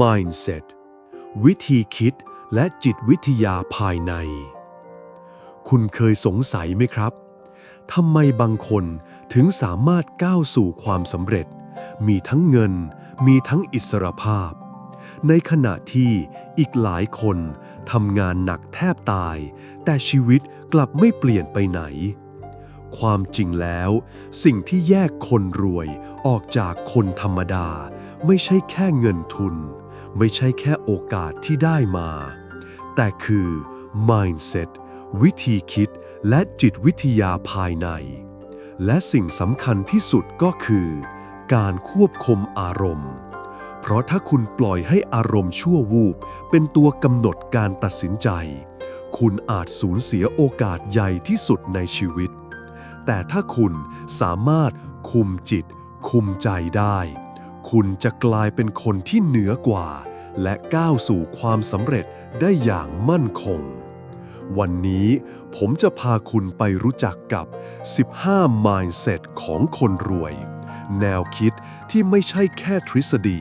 mindset วิธีคิดและจิตวิทยาภายใน คุณเคยสงสัยไหมครับทำไมบางคนถึงสามารถก้าวสู่ความสำเร็จ มีทั้งเงิน มีทั้งอิสรภาพ ในขณะที่อีกหลายคนทำงานหนักแทบตาย แต่ชีวิตกลับไม่เปลี่ยนไปไหน ความจริงแล้ว สิ่งที่แยกคนรวยออกจากคนธรรมดา ไม่ใช่แค่เงินทุน ไม่ใช่แค่โอกาสที่ได้มา แต่คือ mindset วิธีคิดและจิตวิทยาภายใน และสิ่งสำคัญที่สุดก็คือ การควบคุมอารมณ์ เพราะถ้าคุณปล่อยให้อารมณ์ชั่ววูบเป็นตัวกำหนดการตัดสินใจ คุณอาจสูญเสียโอกาสใหญ่ที่สุดในชีวิต แต่ถ้าคุณสามารถคุมจิต คุมใจได้ คุณจะกลายเป็นคนที่เหนือกว่า และก้าวสู่ความสำเร็จได้อย่างมั่นคง วันนี้ผมจะพาคุณไปรู้จักกับ 15 mindset ของคนรวย แนวคิดที่ไม่ใช่แค่ทฤษฎี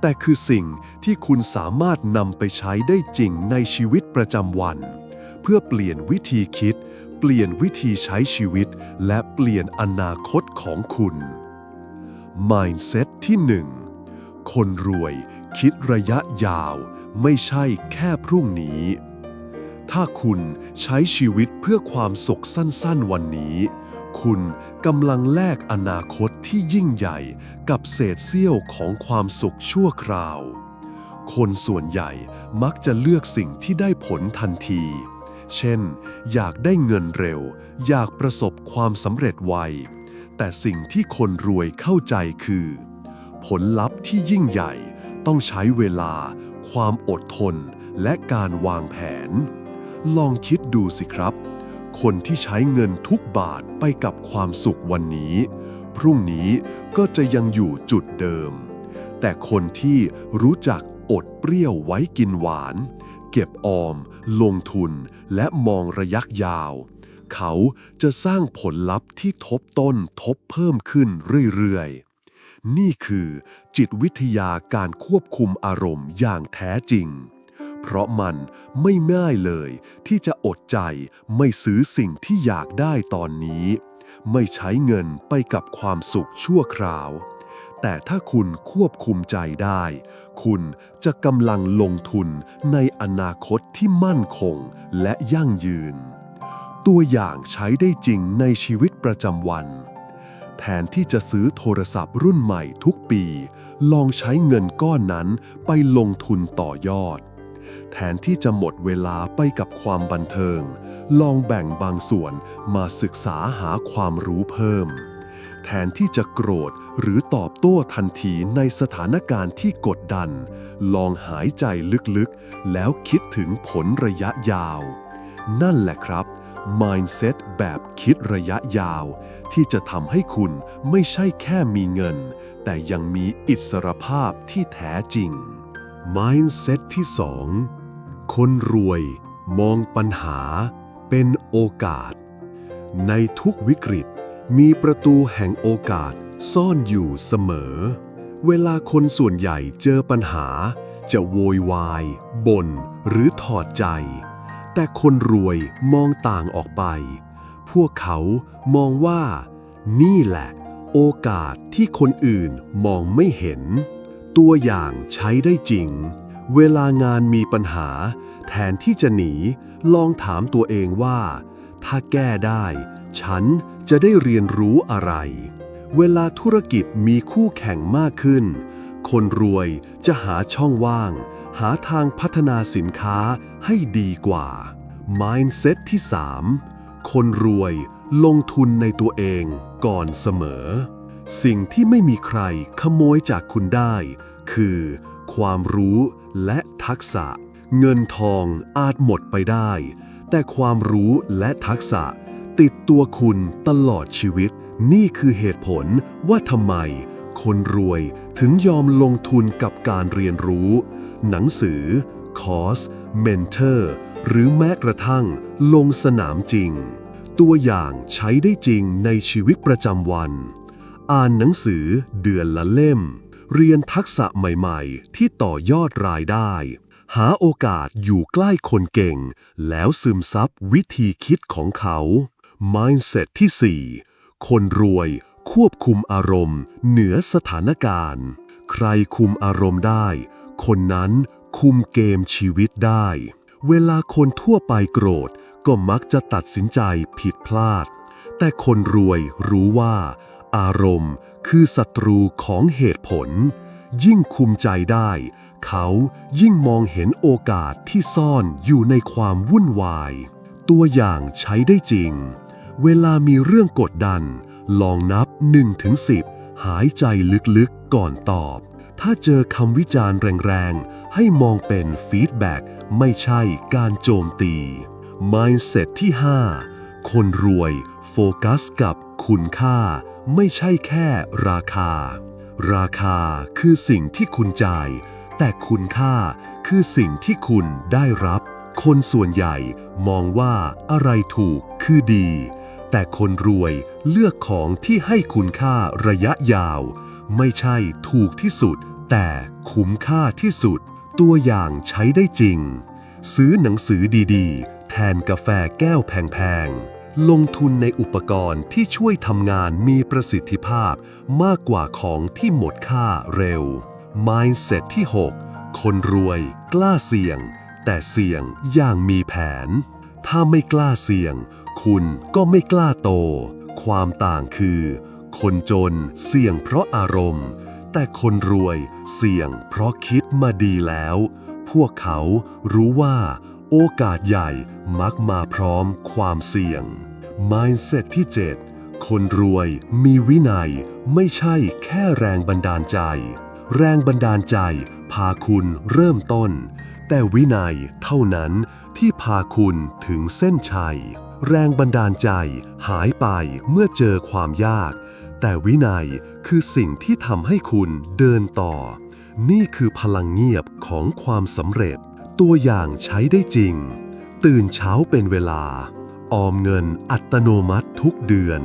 แต่คือสิ่งที่คุณสามารถนำไปใช้ได้จริงในชีวิตประจำวัน เพื่อเปลี่ยนวิธีคิด เปลี่ยนวิธีใช้ชีวิต และเปลี่ยนอนาคตของคุณ mindset ที่ 1 คนรวยคิดระยะยาวไม่ใช่แค่พรุ่งนี้ ถ้าคุณใช้ชีวิตเพื่อความสุขสั้นๆวันนี้ คุณกำลังแลกอนาคตที่ยิ่งใหญ่กับเศษเสี้ยวของความสุขชั่วคราว คนส่วนใหญ่มักจะเลือกสิ่งที่ได้ผลทันที เช่น อยากได้เงินเร็ว อยากประสบความสำเร็จไว แต่สิ่งที่คนรวยเข้าใจคือ ผลลัพธ์ที่ยิ่งใหญ่ต้องใช้เวลา ความอดทน และการวางแผน ลองคิดดูสิครับ คนที่ใช้เงินทุกบาทไปกับความสุขวันนี้ พรุ่งนี้ก็จะยังอยู่จุดเดิม แต่คนที่รู้จักอดเปรี้ยวไว้กินหวาน เก็บออม ลงทุน และมองระยะยาว เขาจะสร้างผลลัพธ์ที่ทบต้นทบเพิ่มขึ้นเรื่อยๆ นี่คือจิตวิทยาการควบคุมอารมณ์อย่างแท้จริง เพราะมันไม่ง่ายเลย ที่จะอดใจไม่ซื้อสิ่งที่อยากได้ตอนนี้ ไม่ใช้เงินไปกับความสุขชั่วคราวแต่ถ้าคุณควบคุมใจได้ คุณจะกำลังลงทุนในอนาคตที่มั่นคงและยั่งยืน ตัวอย่างใช้ได้จริงในชีวิตประจำวัน แทนที่จะซื้อโทรศัพท์รุ่นใหม่ทุกปี ลองใช้เงินก้อนนั้นไปลงทุนต่อยอด แทนที่จะหมดเวลาไปกับความบันเทิง ลองแบ่งบางส่วนมาศึกษาหาความรู้เพิ่ม แทนที่จะโกรธหรือตอบโต้ทันทีในสถานการณ์ที่กดดัน ลองหายใจลึกๆ แล้วคิดถึงผลระยะยาว นั่นแหละครับ mindset แบบคิดระยะยาว ที่จะทำให้คุณไม่ใช่แค่มีเงิน แต่ยังมีอิสรภาพที่แท้จริง mindset ที่ 2 คนรวยมองปัญหาเป็นโอกาส ในทุกวิกฤตมีประตูแห่งโอกาสซ่อนอยู่เสมอ เวลาคนส่วนใหญ่เจอปัญหา จะโวยวายบ่นหรือถอดใจ แต่คนรวยมองต่างออกไป พวกเขามองว่า นี่แหละ โอกาสที่คนอื่นมองไม่เห็น ตัวอย่างใช้ได้จริง เวลางานมีปัญหา แทนที่จะหนี ลองถามตัวเองว่า ถ้าแก้ได้ ฉันจะได้เรียนรู้อะไร เวลาธุรกิจมีคู่แข่งมากขึ้น คนรวยจะหาช่องว่าง หาทางพัฒนาสินค้าให้ดีกว่า mindset ที่ 3 คนรวยลงทุนในตัวเองก่อนเสมอ สิ่งที่ไม่มีใครขโมยจากคุณได้ คือ ความรู้และทักษะ เงินทองอาจหมดไปได้ แต่ความรู้และทักษะติดตัวคุณตลอดชีวิต นี่คือเหตุผลว่าทำไม คนรวยถึงยอมลงทุนกับการเรียนรู้ หนังสือ คอร์ส เมนเทอร์ หรือแม้กระทั่งลงสนามจริง ตัวอย่างใช้ได้จริงในชีวิตประจำวัน อ่านหนังสือเดือนละเล่ม เรียนทักษะใหม่ๆ ที่ต่อยอดรายได้ หาโอกาสอยู่ใกล้คนเก่ง แล้วซึมซับวิธีคิดของเขา mindset ที่ 4 คนรวย ควบคุมอารมณ์ เหนือสถานการณ์ ใครคุมอารมณ์ได้ คนนั้นคุมเกมชีวิตได้ เวลาคนทั่วไปโกรธ ก็มักจะตัดสินใจผิดพลาด แต่คนรวยรู้ว่า อารมณ์คือศัตรูของเหตุผล ยิ่งคุมใจได้ เขายิ่งมองเห็นโอกาสที่ซ่อนอยู่ในความวุ่นวาย ตัวอย่างใช้ได้จริง เวลามีเรื่องกดดัน ลองนับ1ถึง10 หายใจลึกๆก่อนตอบ ถ้าเจอคำวิจารณ์แรงๆ ให้มองเป็นฟีดแบ็กไม่ใช่การโจมตี mindset ที่ 5 คนรวยโฟกัสกับคุณค่า ไม่ใช่แค่ราคา ราคาคือสิ่งที่คุณจ่าย แต่คุณค่าคือสิ่งที่คุณได้รับ คนส่วนใหญ่มองว่าอะไรถูกคือดี แต่คนรวยเลือกของที่ให้คุณค่าระยะยาว ไม่ใช่ถูกที่สุด แต่คุ้มค่าที่สุด ตัวอย่างใช้ได้จริง ซื้อหนังสือดีๆ แทนกาแฟแก้วแพงๆ ลงทุนในอุปกรณ์ที่ช่วยทำงานมีประสิทธิภาพมากกว่าของที่หมดค่าเร็ว mindset ที่ 6 คนรวยกล้าเสี่ยง แต่เสี่ยงอย่างมีแผน ถ้าไม่กล้าเสี่ยง คุณก็ไม่กล้าโต ความต่างคือ คนจนเสี่ยงเพราะอารมณ์ แต่คนรวยเสี่ยงเพราะคิดมาดีแล้ว พวกเขารู้ว่า โอกาสใหญ่มักมาพร้อมความเสี่ยง mindset ที่ 7 คนรวยมีวินัยไม่ใช่แค่แรงบันดาลใจ แรงบันดาลใจพาคุณเริ่มต้น แต่วินัยเท่านั้นที่พาคุณถึงเส้นชัย แรงบันดาลใจหายไปเมื่อเจอความยาก แต่วินัยคือสิ่งที่ทำให้คุณเดินต่อ นี่คือพลังเงียบของความสำเร็จ ตัวอย่างใช้ได้จริง ตื่นเช้าเป็นเวลา ออมเงินอัตโนมัติทุกเดือน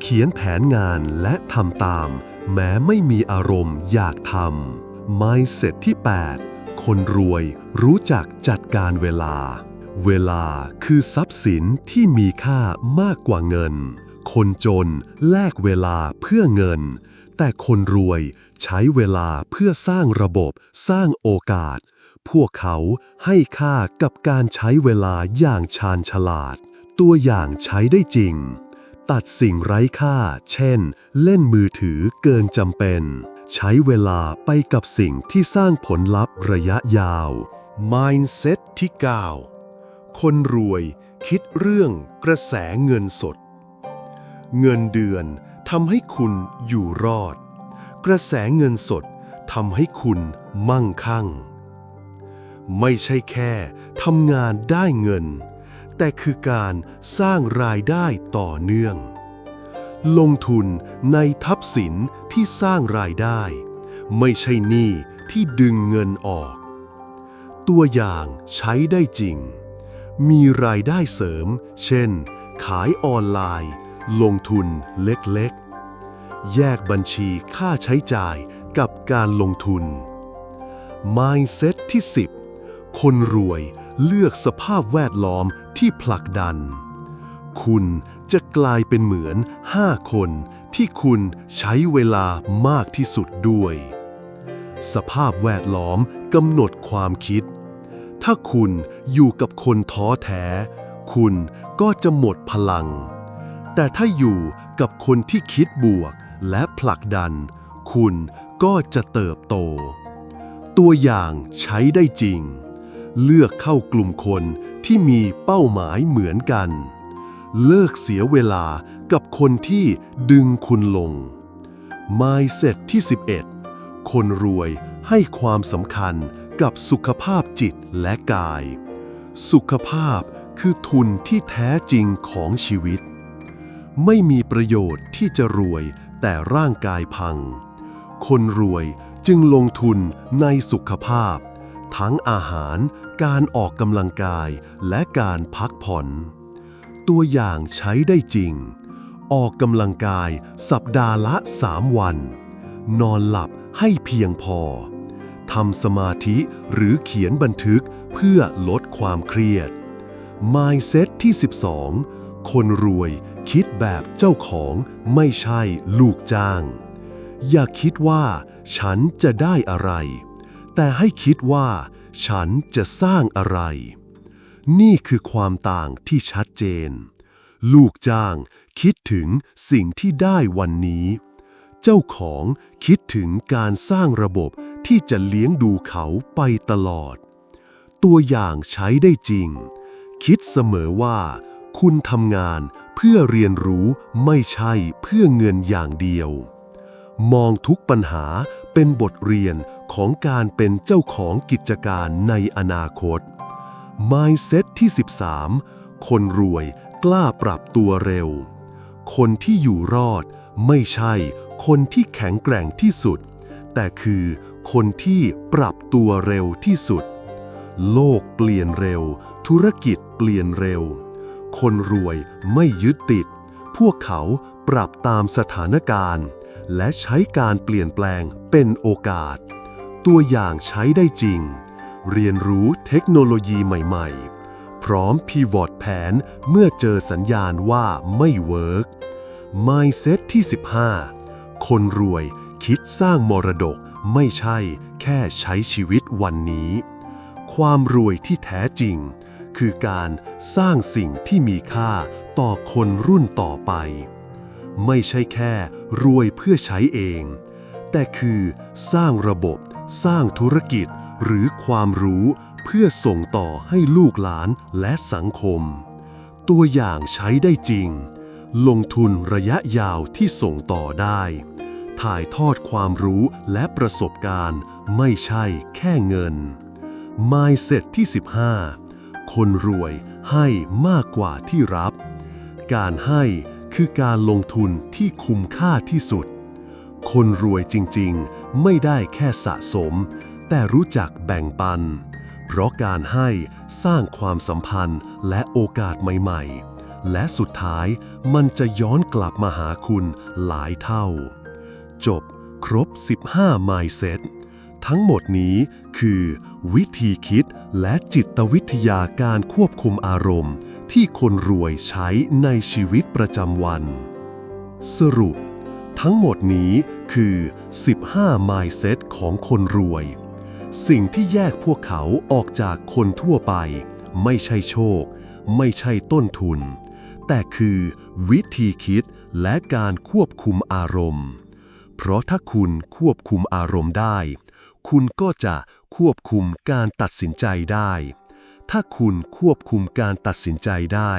เขียนแผนงานและทำตาม แม้ไม่มีอารมณ์อยากทำ mindset ที่ 8 คนรวยรู้จักจัดการเวลา เวลาคือทรัพย์สินที่มีค่ามากกว่าเงิน คนจนแลกเวลาเพื่อเงิน แต่คนรวยใช้เวลาเพื่อสร้างระบบสร้างโอกาส พวกเขาให้ค่ากับการใช้เวลาอย่างชาญฉลาด ตัวอย่างใช้ได้จริง ตัดสิ่งไร้ค่า เช่น เล่นมือถือเกินจำเป็น ใช้เวลาไปกับสิ่งที่สร้างผลลัพธ์ระยะยาว mindset ที่9 คนรวยคิดเรื่องกระแสเงินสด เงินเดือนทำให้คุณอยู่รอด กระแสเงินสดทำให้คุณมั่งคั่ง ไม่ใช่แค่ทำงานได้เงิน แต่คือการสร้างรายได้ต่อเนื่อง ลงทุนในทรัพย์สินที่สร้างรายได้ ไม่ใช่หนี้ที่ดึงเงินออก ตัวอย่างใช้ได้จริง มีรายได้เสริม เช่น ขายออนไลน์ ลงทุนเล็กๆ แยกบัญชีค่าใช้จ่ายกับการลงทุน Mindset ที่ 10 คนรวยเลือกสภาพแวดล้อมที่ผลักดัน คุณจะกลายเป็นเหมือน 5 คนที่คุณใช้เวลามากที่สุดด้วย สภาพแวดล้อมกำหนดความคิด ถ้าคุณอยู่กับคนท้อแท้ คุณก็จะหมดพลัง แต่ถ้าอยู่กับคนที่คิดบวกและผลักดัน คุณก็จะเติบโต ตัวอย่างใช้ได้จริง เลือกเข้ากลุ่มคนที่มีเป้าหมายเหมือนกัน เลิกเสียเวลากับคนที่ดึงคุณลง Mindset ที่ 11 คนรวยให้ความสำคัญกับสุขภาพจิต และกาย สุขภาพคือทุนที่แท้จริงของชีวิต ไม่มีประโยชน์ที่จะรวยแต่ร่างกายพัง คนรวยจึงลงทุนในสุขภาพ ทั้งอาหาร การออกกำลังกายและการพักผ่อน ตัวอย่างใช้ได้จริง ออกกำลังกายสัปดาห์ละ 3 วัน นอนหลับให้เพียงพอ ทำสมาธิหรือเขียนบันทึกเพื่อลดความเครียด Mindset ที่ 12 คนรวยคิดแบบเจ้าของไม่ใช่ลูกจ้าง อย่าคิดว่าฉันจะได้อะไร แต่ให้คิดว่าฉันจะสร้างอะไร นี่คือความต่างที่ชัดเจน ลูกจ้างคิดถึงสิ่งที่ได้วันนี้ เจ้าของคิดถึงการสร้างระบบที่จะเลี้ยงดูเขาไปตลอด ตัวอย่างใช้ได้จริง คิดเสมอว่า คุณทำงานเพื่อเรียนรู้ไม่ใช่เพื่อเงินอย่างเดียว มองทุกปัญหาเป็นบทเรียนของการเป็นเจ้าของกิจการในอนาคต Mindset ที่ 13 คนรวยกล้าปรับตัวเร็ว คนที่อยู่รอดไม่ใช่ คนที่แข็งแกร่งที่สุด แต่คือคนที่ปรับตัวเร็วที่สุด โลกเปลี่ยนเร็ว ธุรกิจเปลี่ยนเร็ว คนรวยไม่ยึดติด พวกเขาปรับตามสถานการณ์ และใช้การเปลี่ยนแปลงเป็นโอกาส ตัวอย่างใช้ได้จริง เรียนรู้เทคโนโลยีใหม่ๆ พร้อมพีวอตแผนเมื่อเจอสัญญาณว่าไม่เวิร์ก Mindset ที่ 15 คนรวยคิดสร้างมรดกไม่ใช่แค่ใช้ชีวิตวันนี้ ความรวยที่แท้จริง คือการสร้างสิ่งที่มีค่าต่อคนรุ่นต่อไป ไม่ใช่แค่รวยเพื่อใช้เอง แต่คือสร้างระบบ สร้างธุรกิจหรือความรู้เพื่อส่งต่อให้ลูกหลานและสังคม ตัวอย่างใช้ได้จริง ลงทุนระยะยาวที่ส่งต่อได้ ถ่ายทอดความรู้และประสบการณ์ ไม่ใช่แค่เงิน Mindset ที่ 15 คนรวยให้มากกว่าที่รับ การให้คือการลงทุนที่คุ้มค่าที่สุด คนรวยจริงๆ ไม่ได้แค่สะสม แต่รู้จักแบ่งปัน เพราะการให้สร้างความสัมพันธ์และโอกาสใหม่ๆ และสุดท้ายมันจะย้อนกลับมาหาคุณหลายเท่า จบ ครบ 15 Mindset ทั้งหมดนี้คือ วิธีคิดและจิตวิทยาการควบคุมอารมณ์ ที่คนรวยใช้ในชีวิตประจำวัน สรุป ทั้งหมดนี้คือ 15 Mindset ของคนรวย สิ่งที่แยกพวกเขาออกจากคนทั่วไป ไม่ใช่โชค ไม่ใช่ต้นทุน แต่คือ วิธีคิดและการควบคุมอารมณ์ เพราะถ้าคุณควบคุมอารมณ์ได้ คุณก็จะควบคุมการตัดสินใจได้ ถ้าคุณควบคุมการตัดสินใจได้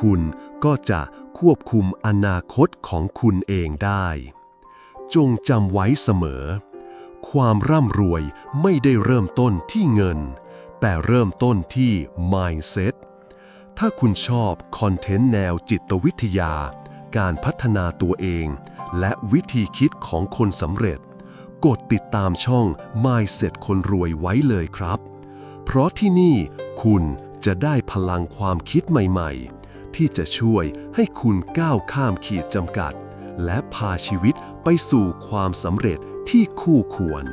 คุณก็จะควบคุมอนาคตของคุณเองได้ จงจำไว้เสมอ ความร่ำรวยไม่ได้เริ่มต้นที่เงิน แต่เริ่มต้นที่ mindset ถ้าคุณชอบคอนเทนต์แนวจิตวิทยา การพัฒนาตัวเอง และวิธีคิดของคนสำเร็จ กดติดตามช่อง Mindset คนรวยไว้เลยครับ เพราะที่นี่คุณจะได้พลังความคิดใหม่ๆ ที่จะช่วยให้คุณก้าวข้ามขีดจำกัด และพาชีวิตไปสู่ความสำเร็จที่คู่ควร